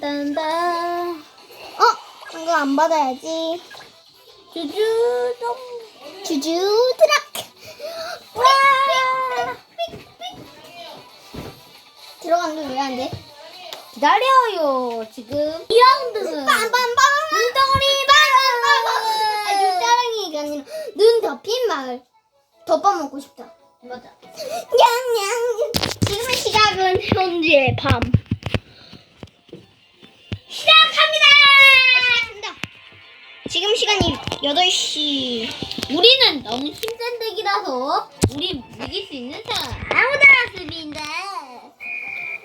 딴딴딴. 어? 이거 안 받아야지. 주주 동. 주주 드락. 와. 들어갔는데 왜 안 돼? 기다려요. 지금 2라운드는 빰빰빰. 눈덩어리 아, 눈따랑이가 아니라 눈 덮인 마을. 덮어 먹고 싶다. 맞아. 냥냥. 지금의 시각은 현재 밤. 시작합니다. 지금 시간이 8시. 우리는 너무 힘센 덱이라서 우리 이길 수 있는 사람 아무데나 수비인데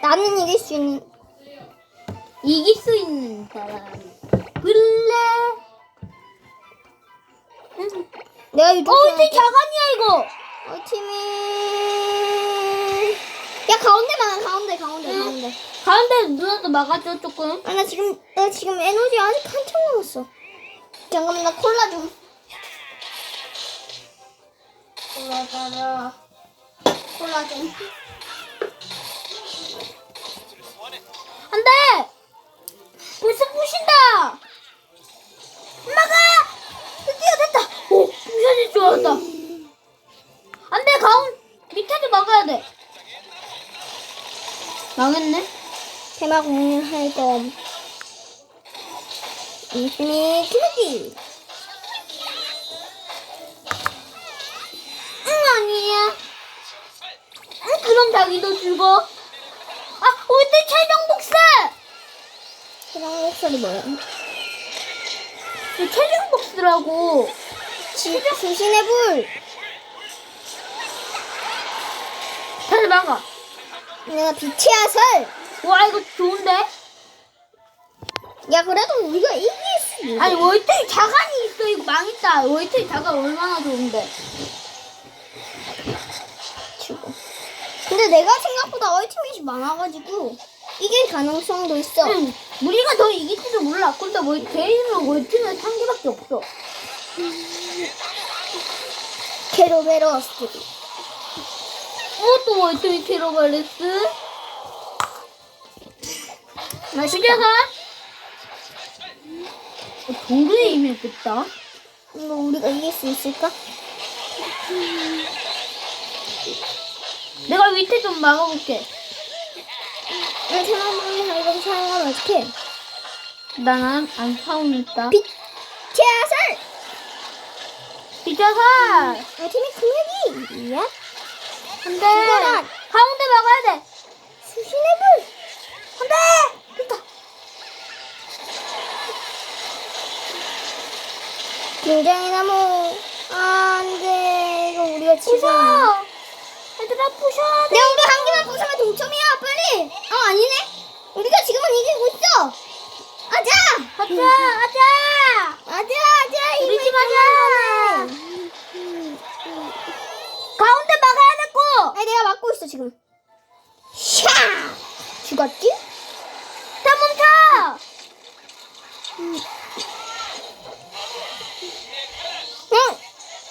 나는 이길 수 있는. 이길 수 있는 사람 블레 내가 이쪽 어 이때 자간이야 이거 어, 팀이. 야, 가운데만, 가운데, 가운데, 응. 가운데. 가운데 누나도 막아줘 조금 아, 나 지금, 나 지금 에너지 아직 한참 남았어. 잠깐만, 나 콜라 좀. 콜라 따라. 콜라 좀. 안돼 벌써 부신다 막아 드디어 됐다 오 부셔질 줄 알았다 안돼 가운 밑에도 막아야 돼 망했네 테마 공유할 점. 이팀이 키우기. 응 아니야 응 그럼 자기도 죽어 아 올때 최종 복수 해당 목소리 뭐야? 이 최종 복수라고 지, 수신의 불. 다시 막아 내가 빛의 아설. 와 이거 좋은데 야, 그래도 우리가 이길 수 있어. 아니 월트이 자간이 있어 이거 망했다 월트이 자간 얼마나 좋은데. 근데 내가 생각보다 얼티밋이 많아가지고 이길 가능성도 있어. 응, 우리가 더 이길지도 몰라 근데 월 개인으로 월트는 한 개밖에 없어 케로베로스. 어 또 월트이 테러발레스 맛있다. 어, 동그에 이미 됐다 이거 우리가 이길 수 있을까? 내가 밑에 좀 막아볼게 나 테마방에 이거 사용하면 어떡해? 나는 안 사오겠다 빛의 아설! 비자사 얼티밋 공격이! 야? 안돼. 가운데 막아야 돼 수신의 불! 안돼 됐다 굉장히 나무. 안 돼. 이거 우리가 지금. 부셔 얘들아 부셔야 돼 야, 우리 한 개만 부수면 동점이야, 빨리! 어, 아니네? 우리가 지금은 이기고 있어! 아자! 가자 가자 아자, 아자! 우리 힘을 집 하자. 좀 가운데 막아야 됐고 아니, 내가 막고 있어, 지금. 샤! 죽었지? 다 멈춰 응!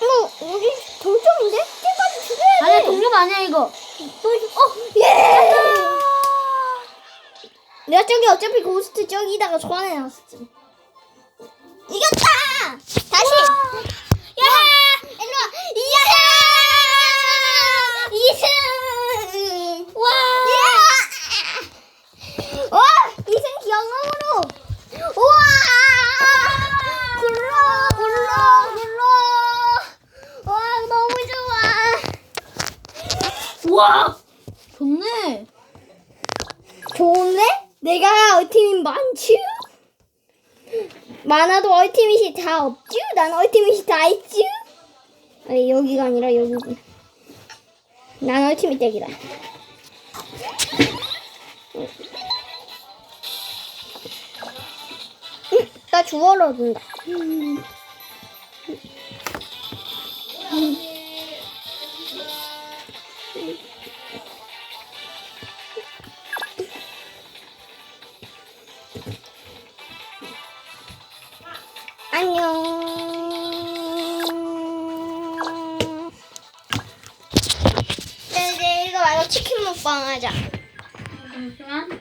이거, 우리 동점인데? 쟤까지 죽여야 돼! 아니야 동력 아니야 이거 또 어 예! 내가 저기 어차피 고스트 저기다가 소환해 놨었지. 이겼다! 다시! 야! 일로 와! 이승! 이승! 와! 와! 이승 경험으로! 우와! 굴러! 굴러! 굴러! 와, 너무 좋아! 우와 좋네 좋은데? 내가 얼티밋 많지? 많아도 얼티밋이 다 없지? 난 얼티밋이 다 있지? 아니 여기가 아니라 여기군 난 얼티밋 덱이다 응, 나 주워러 준다 안녕. 네, 이제 이거 말고 치킨 먹방 하자. 잠시만